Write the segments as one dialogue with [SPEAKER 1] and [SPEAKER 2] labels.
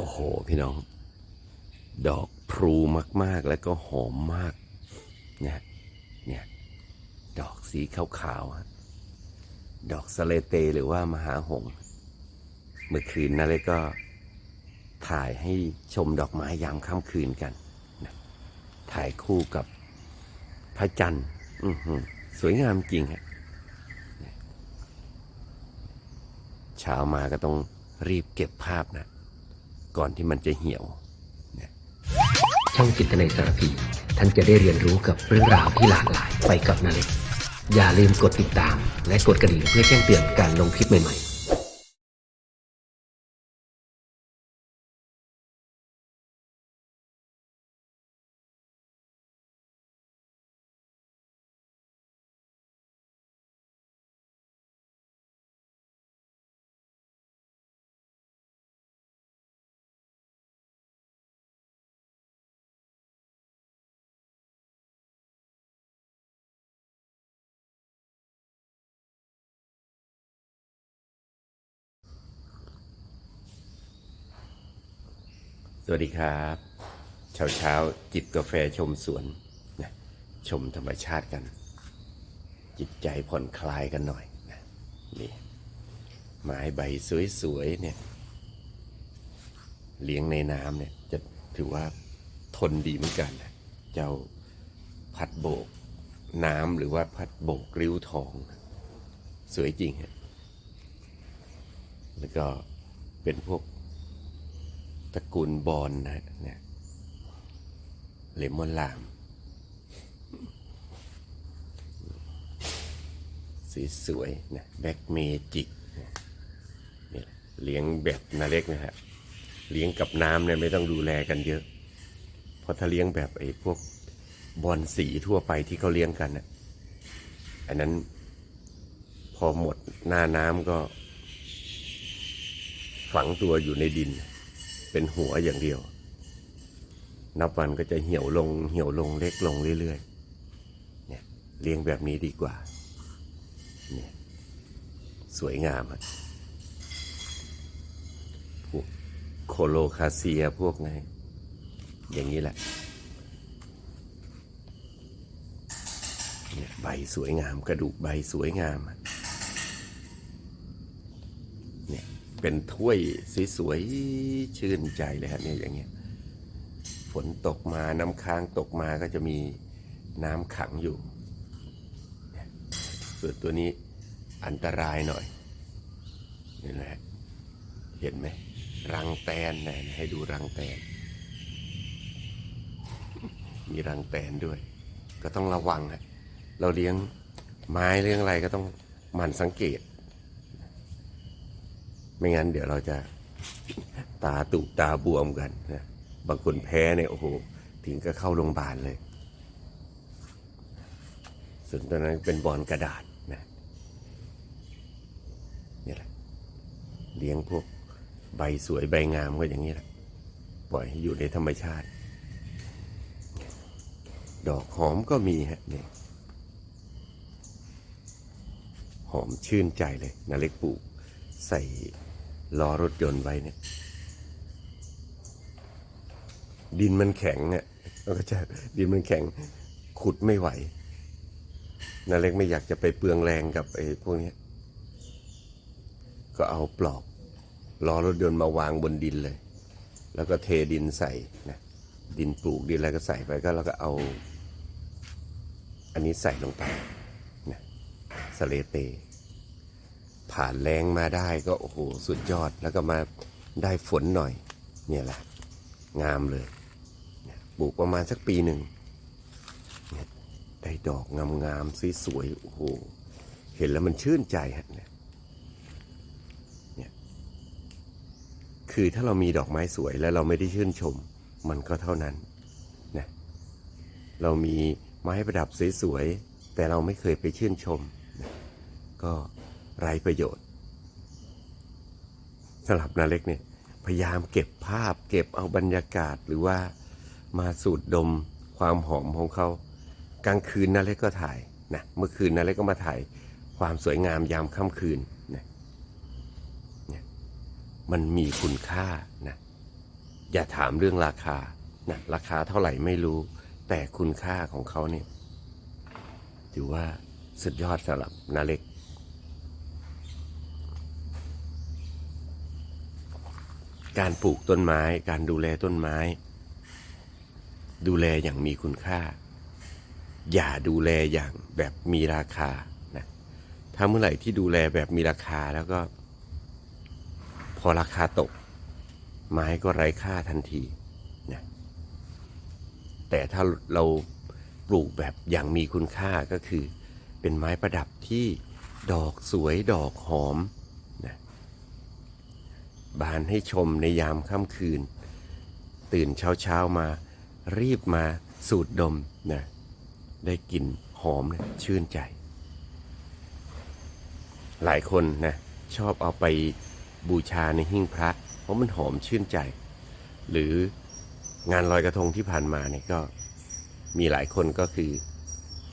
[SPEAKER 1] โอ้โห พี่น้อง ดอกพลูมาก ๆ แล้วก็หอมมากเนี่ยเนี่ย ดอกสีขาวๆดอกสเลเตหรือว่ามหาหง เมื่อคืนนั่นเลยก็ถ่ายให้ชมดอกไม้ยามค่ำคืนกันนะถ่ายคู่กับพระจันทร์สวยงามจริงฮะเช้ามาก็ต้องรีบเก็บภาพนะ ก่อนที่มันจะเหี่ยว
[SPEAKER 2] ช่องจิตในสารพี ท่านจะได้เรียนรู้กับเรื่องราวที่หลากหลายไปกับนาเล็กอย่าลืมกดติดตาม และกดกระดิ่งเพื่อแจ้งเตือนการลงคลิปใหม่ๆ
[SPEAKER 1] สวัสดีครับ เช้าเช้าๆจิบกาแฟชมสวนนะชมธรรมชาติกัน จิตใจผ่อนคลายกันหน่อยนะนี่ไม้ใบสวยๆเนี่ยเลี้ยงในน้ำเนี่ยจะถือว่าทนดีเหมือนกันนะเจ้าพัดโบกน้ำหรือว่าพัดโบกริ้วทอง สวยจริงฮะแล้วก็เป็นพวก ตระกูลบอลนะฮะเนี่ยเลมอนลาม สีสวยๆนะแบ็กเมจิกเนี่ยเลี้ยงแบบนาเล็กนะฮะเลี้ยงกับน้ำเนี่ยไม่ต้องดูแลกันเยอะ เพราะถ้าเลี้ยงแบบไอ้พวกบอลสีทั่วไปที่เขาเลี้ยงกันน่ะอันนั้นพอหมดหน้าน้ำก็ฝังตัวอยู่ในดิน เป็นหัวอย่างเดียว นับวันก็จะเหี่ยวลงเหี่ยวลงเล็กลงเรื่อยๆเนี่ยเลี้ยงแบบนี้ดีกว่าเนี่ยสวยงามอะพวกโคโลคาเซียพวกไงอย่างนี้แหละเนี่ยใบสวยงามกระดูกใบสวยงามอะ เป็นถ้วยสวยๆชื่นใจเลยฮะเนี่ยอย่างเงี้ยฝนตกมาน้ำค้างตกมาก็จะมีน้ำขังอยู่เนี่ยส่วนตัวนี้อันตรายหน่อยนี่แหละเห็นไหมรังแตนนะให้ดูรังแตน มีรังแตนด้วย ก็ต้องระวังฮะเราเลี้ยงไม้เลี้ยงอะไรก็ต้องหมั่นสังเกต ไม่งั้นเดี๋ยวเราจะตาตุตาบวมกันนะบางคนแพ้เนี่ยโอ้โหถึงก็เข้าโรงพยาบาลเลย ส่วนตัวนั้นเป็นบอลกระดาษนะนี่แหละเลี้ยงพวกใบสวยใบงามก็อย่างนี้แหละปล่อยให้อยู่ในธรรมชาติ ดอกหอมก็มีฮะเนี่ยหอมชื่นใจเลยนาเล็กปลูกใส่ ล้อรถยนต์ไว้เนี่ย ดินมันแข็งอะก็จะดินมันแข็งขุดไม่ไหวนาเล็กไม่อยากจะไปเปลืองแรงกับไอ้พวกนี้ก็เอาปลอกล้อรถยนต์มาวางบนดินเลย แล้วก็เทดินใส่นะดินปลูกดินอะไรก็ใส่ไปก็แล้วก็เอา อันนี้ใส่ลงไปนะสเลเต ผ่านแรงมาได้ก็โอ้โหสุดยอดแล้วก็มาได้ฝนหน่อย เนี่ยแหละ งามเลยปลูกประมาณสักปีหนึ่งได้ดอกงามๆสวยๆโอ้โหเห็นแล้วมันชื่นใจฮะเนี่ยเนี่ยคือถ้าเรามีดอกไม้สวยแล้วเราไม่ได้ชื่นชม มันก็เท่านั้นนะเรามีไม้ประดับสวยๆแต่เราไม่เคยไปชื่นชมนะก็ ไร้ประโยชน์สำหรับนาเล็กเนี่ยพยายามเก็บภาพ เก็บเอาบรรยากาศหรือว่ามาสูดดมความหอมของเขากลางคืนนาเล็กก็ถ่ายนะเมื่อคืนนาเล็กก็มาถ่ายความสวยงามยามค่ำคืนนะเนี่ยมันมีคุณค่านะอย่าถามเรื่องราคานะราคาเท่าไหร่ไม่รู้ แต่คุณค่าของเขาเนี่ยถือว่าสุดยอดสำหรับนาเล็ก การปลูกต้นไม้ การดูแลต้นไม้ ดูแลอย่างมีคุณค่า อย่าดูแลอย่างแบบมีราคานะถ้าเมื่อไหร่ที่ดูแลแบบมีราคาแล้วก็ พอราคาตก ไม้ก็ไร้ค่าทันทีนะแต่ถ้าเราปลูกแบบอย่างมีคุณค่าก็คือ เป็นไม้ประดับที่ดอกสวยดอกหอม บานให้ชมในยามค่ำคืน ตื่นเช้าเช้าๆมารีบมาสูดดมนะได้กลิ่นหอมนะชื่นใจ หลายคนนะชอบเอาไปบูชาในหิ้งพระ เพราะมันหอมชื่นใจ หรืองานลอยกระทงที่ผ่านมาเนี่ยก็มีหลายคนก็คือ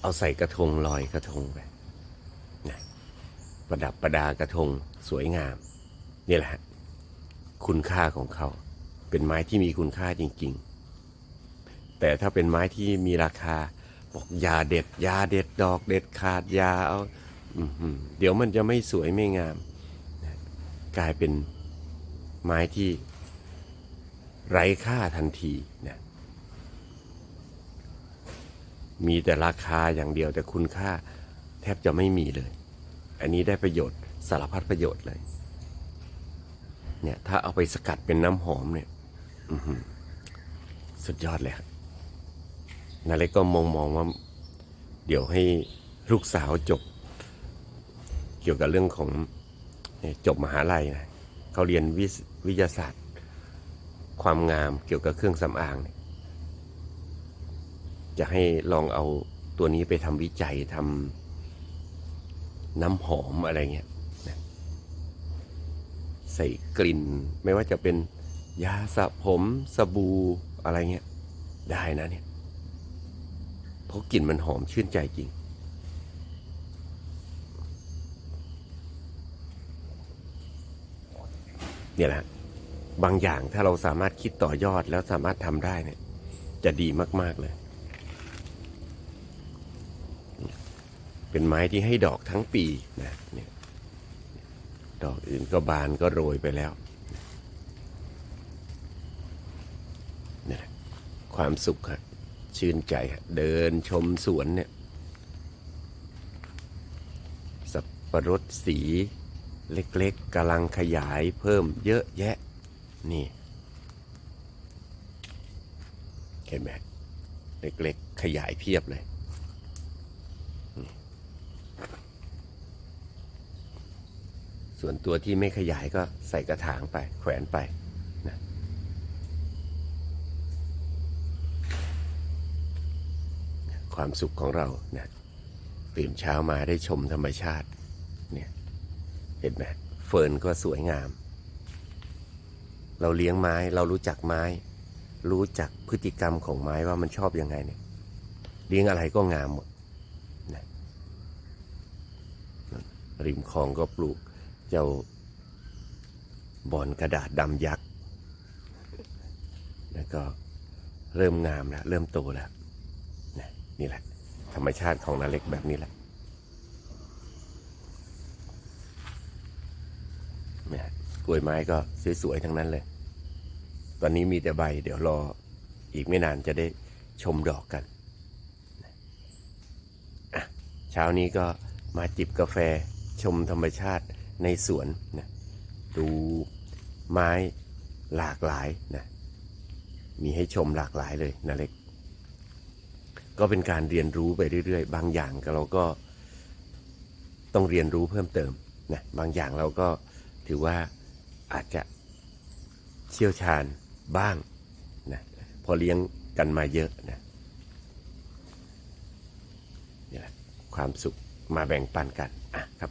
[SPEAKER 1] เอาใส่กระทงลอยกระทงไปนะประดับประดากระทงสวยงาม นี่แหละ คุณค่าของเขา เป็นไม้ที่มีคุณค่าจริง ๆ แต่ถ้าเป็นไม้ที่มีราคาบอกอยาเด็ดอยาเด็ดดอกเด็ดขาดยาเอาเดี๋ยวมันจะไม่สวยไม่งาม กลายเป็นไม้ที่ไร้ค่าทันทีนะมีแต่ราคาอย่างเดียวแต่คุณค่าแทบจะไม่มีเลย อันนี้ได้ประโยชน์สารพัดประโยชน์เลย เนี่ยถ้าเอาไปสกัดเป็นน้ำหอมเนี่ยสุดยอดเลยครับนาเล็กก็มองมองว่า เดี๋ยวให้ลูกสาวจบ เกี่ยวกับเรื่องของจบมหาลัยนะเขาเรียนวิวิทยาศาสตร์ ความงามเกี่ยวกับเครื่องสำอางเนี่ยจะให้ลองเอาตัวนี้ไปทำวิจัยทำน้ำหอมอะไรเงี้ย ใส่กลิ่น ไม่ว่าจะเป็นยาสระผมสบู่อะไรเงี้ยได้นะเนี่ยเพราะกลิ่นมันหอมชื่นใจจริง เนี่ยแหละบางอย่างถ้าเราสามารถคิดต่อยอดแล้วสามารถทำได้เนี่ย จะดีมาก ๆ เลย เป็นไม้ที่ให้ดอกทั้งปีนะ ดอกอื่นก็บานก็โรยไปแล้วนี่แหละความสุขฮะชื่นใจฮะเดินชมสวนเนี่ย สับประรดสีเล็กๆกำลังขยายเพิ่มเยอะแยะ นี่ เห็นไหมเล็กๆขยายเพียบเลย ส่วนตัวที่ไม่ขยายก็ใส่กระถางไป แขวนไปนะความสุขของเรานะตื่นเช้ามาได้ชมธรรมชาติเนี่ยเห็นไหมเฟิร์นก็สวยงาม เราเลี้ยงไม้เรารู้จักไม้ รู้จักพฤติกรรมของไม้ว่ามันชอบยังไงเนี่ยเลี้ยงอะไรก็งามหมดนะริมคลองก็ปลูก เจ้าบอนกระดาษดำยักษ์ แล้วก็เริ่มงามแล้วเริ่มโตแล้วนะนี่แหละ ธรรมชาติของนาเล็กแบบนี้แหละเนี่ยกล้วยไม้ก็สวยๆทั้งนั้นเลย ตอนนี้มีแต่ใบ เดี๋ยวรออีกไม่นานจะได้ชมดอกกันเช้านี้ก็มาจิบกาแฟชมธรรมชาติ ในสวนนะดูไม้หลากหลายนะมีให้ชมหลากหลายเลยนะเล็ก ก็เป็นการเรียนรู้ไปเรื่อยๆ บางอย่างก็เราก็ต้องเรียนรู้เพิ่มเติมนะบางอย่างเราก็ถือว่าอาจจะเชี่ยวชาญบ้างนะพอเลี้ยงกันมาเยอะนะนี่แหละความสุขมาแบ่งปันกันอะครับ